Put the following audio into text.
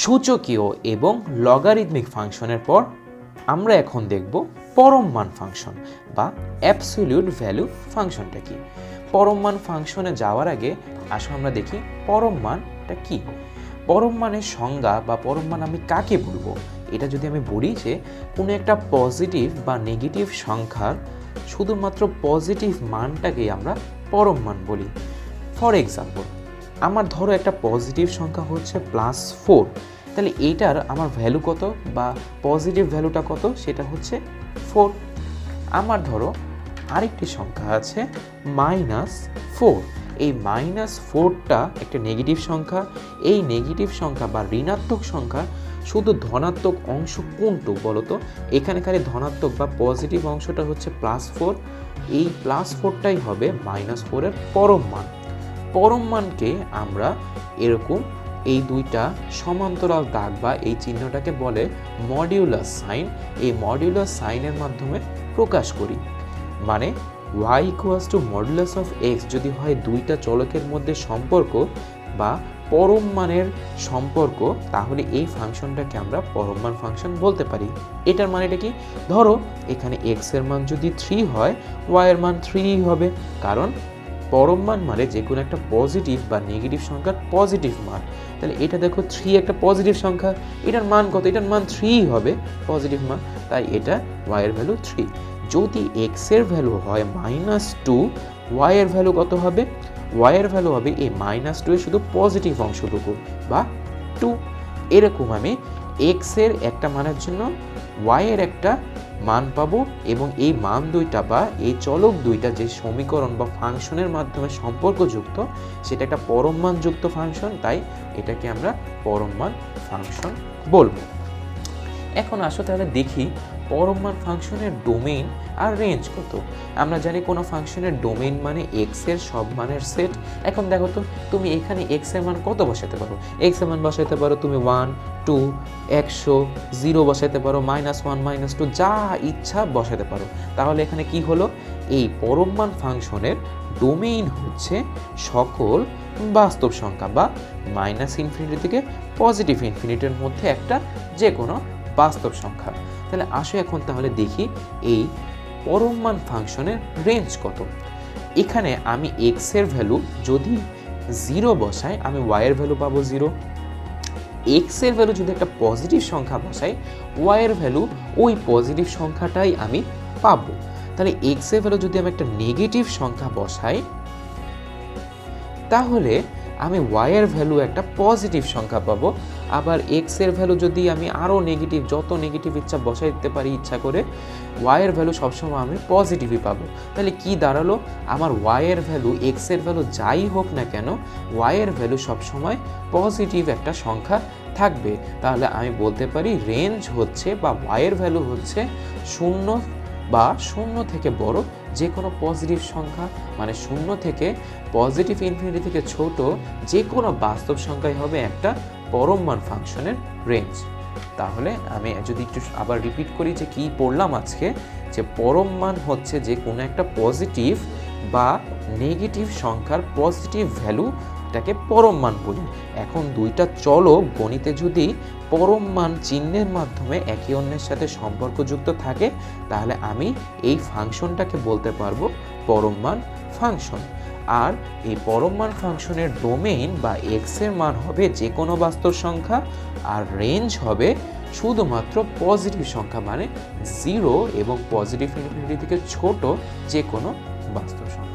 সূচকীয় এবং লগারিদমিক ফাংশনের পর আমরা এখন দেখব পরম মান ফাংশন বা অ্যাবসলিউট ভ্যালু ফাংশনটা কি। পরম মান ফাংশনে যাওয়ার আগে আসো আমরা দেখি পরম মানটা কি। পরম মানের সংজ্ঞা বা পরম মান আমি কাকে বলব? এটা যদি আমি বলি যে কোনো একটা পজিটিভ বা নেগেটিভ সংখ্যার শুধুমাত্র পজিটিভ মানটাকেই আমরা পরম মান বলি। ফর এক্সাম্পল আমার ধরো একটা পজিটিভ সংখ্যা হচ্ছে প্লাস ফোর তাহলে এইটার আমার ভ্যালু কত বা পজিটিভ ভ্যালুটা কত? সেটা হচ্ছে ফোর আমার ধরো আরেকটি সংখ্যা আছে মাইনাস ফোর এই মাইনাস ফোরটা একটা নেগেটিভ সংখ্যা। এই নেগেটিভ সংখ্যা বা ঋণাত্মক সংখ্যা শুধু ধনাত্মক অংশ কোনটুক বলো তো এখানে খালি ধনাত্মক বা পজিটিভ অংশটা হচ্ছে প্লাস ফোর এই প্লাস ফোরটাই হবে মাইনাস ফোরের পরম মান। পরম মানকে আমরা এরকম এই দুইটা সমান্তরাল দাগ বা এই চিহ্নটাকে বলে মডিউলার সাইন। এই মডিউলার সাইনের মাধ্যমে প্রকাশ করি। মানে y equals to modulus of x যদি হয় দুইটা চলকের মধ্যে সম্পর্ক বা পরম মানের সম্পর্ক, তাহলে এই ফাংশনটাকে আমরা পরম মান ফাংশন বলতে পারি। এটার মানেটা কি? ধরো, এখানে এক্সের মান যদি থ্রি হয় ওয়াই এর মান থ্রি হবে। কারণ পরম মান মানে যে কোনো একটা পজিটিভ বা নেগেটিভ সংখ্যার পজিটিভ মান। তাহলে এটা দেখো থ্রি একটা পজিটিভ সংখ্যা। এটার মান কত? এটার মান থ্রি হবে পজিটিভ মান। তাই এটা ওয়াই এর ভ্যালু থ্রি যদি এক্সের ভ্যালু হয় মাইনাস টু ওয়াই এর ভ্যালু কত হবে? ওয়াই এর ভ্যালু হবে এই মাইনাস টু এর শুধু পজিটিভ অংশটুকু বা টু এরকম আমি এক্সের একটা মানের জন্য ওয়াইয়ের একটা মান পাবো এবং এই মান দুইটা বা এই চলক দুইটা যে সমীকরণ বা ফাংশনের মাধ্যমে সম্পর্কযুক্ত, সেটা একটা পরম মানযুক্ত ফাংশন, তাই এটাকে আমরা পরম মান ফাংশন বলব। এখন আসো তাহলে দেখি পরম মান ফাংশনের ডোমেইন আর রেঞ্জ কত? আমরা জানি কোনো ফাংশনের ডোমেইন মানে এক্সের সব মানের সেট। এখন দেখো তো, তুমি এখানে এক্সের মান কত বসাতে পারো? এক্সের মান বসাতে পারো তুমি ওয়ান টু একশো জিরো বসাতে পারো মাইনাস ওয়ান মাইনাস টু যা ইচ্ছা বসাতে পারো। তাহলে এখানে কি হলো? এই পরম মান ফাংশনের ডোমেইন হচ্ছে সকল বাস্তব সংখ্যা বা মাইনাস ইনফিনিটি থেকে পজিটিভ ইনফিনিটির মধ্যে একটা যে কোনো বাস্তব সংখ্যা। তাহলে আসো এখন তাহলে দেখি এই পরম মান ফাংশনের রেঞ্জ কত। এখানে আমি এক্সের ভ্যালু যদি জিরো বসাই, আমি ওয়াই এর ভ্যালু পাবো জিরো এক্সের ভ্যালু যদি একটা পজিটিভ সংখ্যা বসাই ওয়াই এর ভ্যালু ওই পজিটিভ সংখ্যাটাই আমি পাবো। তাহলে এক্সের ভ্যালু যদি আমি একটা নেগেটিভ সংখ্যা বসাই, তাহলে আমি ওয়াই এর ভ্যালু একটা পজিটিভ সংখ্যা পাবো। আবার এক্সের ভ্যালু যদি আমি আরও নেগেটিভ যত নেগেটিভ ইচ্ছা বসাই দিতে পারি ইচ্ছা করে ওয়াই এর ভ্যালু সবসময় আমি পজিটিভই পাবো। তাহলে কি দাঁড়াল? আমার ওয়াই এর ভ্যালু এক্সের ভ্যালু যাই হোক না কেন ওয়াই এর ভ্যালু সবসময় পজিটিভ একটা সংখ্যা থাকবে। তাহলে আমি বলতে পারি রেঞ্জ হচ্ছে বা ওয়াই এর ভ্যালু হচ্ছে শূন্য বা শূন্য থেকে বড় যে কোনো পজিটিভ সংখ্যা মানে শূন্য থেকে পজিটিভ ইনফিনিটি থেকে ছোট যে কোনো বাস্তব সংখ্যাই হবে একটা পরম মান ফাংশনের রেঞ্জ তাহলে আমি যদি একটু আবার রিপিট করি যে কি পড়লাম আজকে, যে পরম মান হচ্ছে যে কোনো একটা পজিটিভ বা নেগেটিভ সংখ্যার পজিটিভ ভ্যালুটাকে পরম মান বলি। এখন দুইটা চলক গণিতে যদি পরম মান চিহ্নের মাধ্যমে একে অন্যের সাথে সম্পর্কযুক্ত থাকে, তাহলে আমি এই ফাংশনটাকে বলতে পারব পরম মান ফাংশন। আর এই পরম মান ফাংশনের ডোমেইন বা এক্সের মান হবে যে কোনো বাস্তব সংখ্যা, আর রেঞ্জ হবে শুধুমাত্র পজিটিভ সংখ্যা মানে জিরো এবং পজিটিভ ইনফিনিটি থেকে ছোট যে কোনো বাস্তব সংখ্যা।